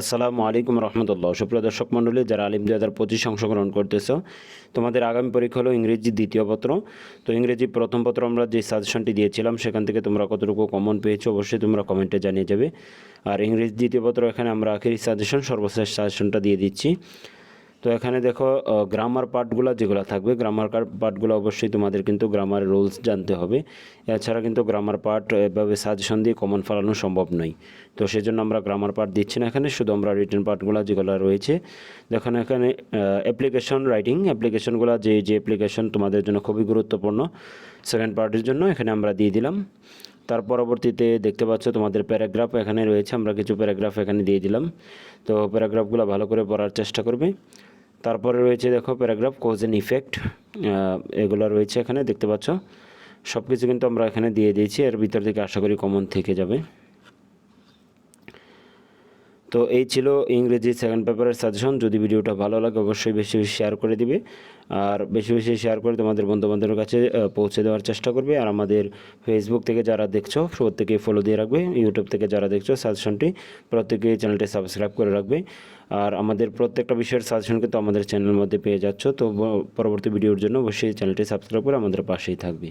আসসালামু আলাইকুম রহমতুল্লাহ। সুপ্রিয় দর্শক মণ্ডলী, যারা আলিম দুই হাজার পঁচিশ অংশগ্রহণ করতেছ, তোমাদের আগামী পরীক্ষা হলো ইংরেজি দ্বিতীয় পত্র। তো ইংরেজি প্রথম পত্র আমরা যে সাজেশনটি দিয়েছিলাম, সেখান থেকে তোমরা কতটুকু কমন পেয়েছ, অবশ্যই তোমরা কমেন্টে জানিয়ে যাবে। আর ইংরেজি দ্বিতীয় পত্র এখানে আমরা আখেরি সাজেশন, সর্বশেষ সাজেশনটা দিয়ে দিচ্ছি। তো এখানে দেখো গ্রামার পার্টগুলো যেগুলো থাকবে গ্রামার পার্টগুলো অবশ্যই তোমাদের কিন্তু গ্রামার রুলস জানতে হবে। এছাড়া কিন্তু গ্রামার পার্ট এভাবে সাজেশন দিয়ে কমন ফেলানো সম্ভব নয়। তো সেই জন্য আমরা গ্রামার পার্ট দিচ্ছি না এখানে, শুধু আমরা রিটার্ন পার্টগুলো যেগুলো রয়েছে। দেখুন এখানে অ্যাপ্লিকেশন রাইটিং অ্যাপ্লিকেশনগুলো যে যে অ্যাপ্লিকেশন তোমাদের জন্য খুবই গুরুত্বপূর্ণ সেকেন্ড পার্টের জন্য এখানে আমরা দিয়ে দিলাম। তার পরবর্তীতে দেখতে পাচ্ছ তোমাদের প্যারাগ্রাফ এখানে রয়েছে, আমরা কিছু প্যারাগ্রাফ এখানে দিয়ে দিলাম। তো প্যারাগ্রাফগুলো ভালো করে পড়ার চেষ্টা করবে। তারপরে রয়েছে দেখো প্যারাগ্রাফ কোজ অ্যান্ড ইফেক্ট এগুলো রয়েছে এখানে, দেখতে পাচ্ছ। সব কিছু কিন্তু আমরা এখানে দিয়ে দিয়েছি, এর ভিতর থেকে আশা করি কমন থেকে যাবে। তো এই ছিল ইংরেজি সেকেন্ড পেপারের সাজেশন যদি ভিডিওটা ভালো লাগে, অবশ্যই বেশি বেশি শেয়ার করে দিবে। আর বেশি বেশি শেয়ার করে তোমাদের বন্ধুবান্ধবের কাছে পৌঁছে দেওয়ার চেষ্টা করবে। আর আমাদের ফেসবুক থেকে যারা দেখছ, প্রত্যেকে ফলো দিয়ে রাখবে। ইউটিউব থেকে যারা দেখছ সাজেশনটি প্রত্যেকে চ্যানেলটি সাবস্ক্রাইব করে রাখবে। আর আমাদের প্রত্যেকটা বিষয়ের সাজেশন কিন্তু আমাদের চ্যানেলের মধ্যে পেয়ে যাচ্ছ। তো পরবর্তী ভিডিওর জন্য অবশ্যই চ্যানেলটি সাবস্ক্রাইব করে আমাদের পাশেই থাকবে।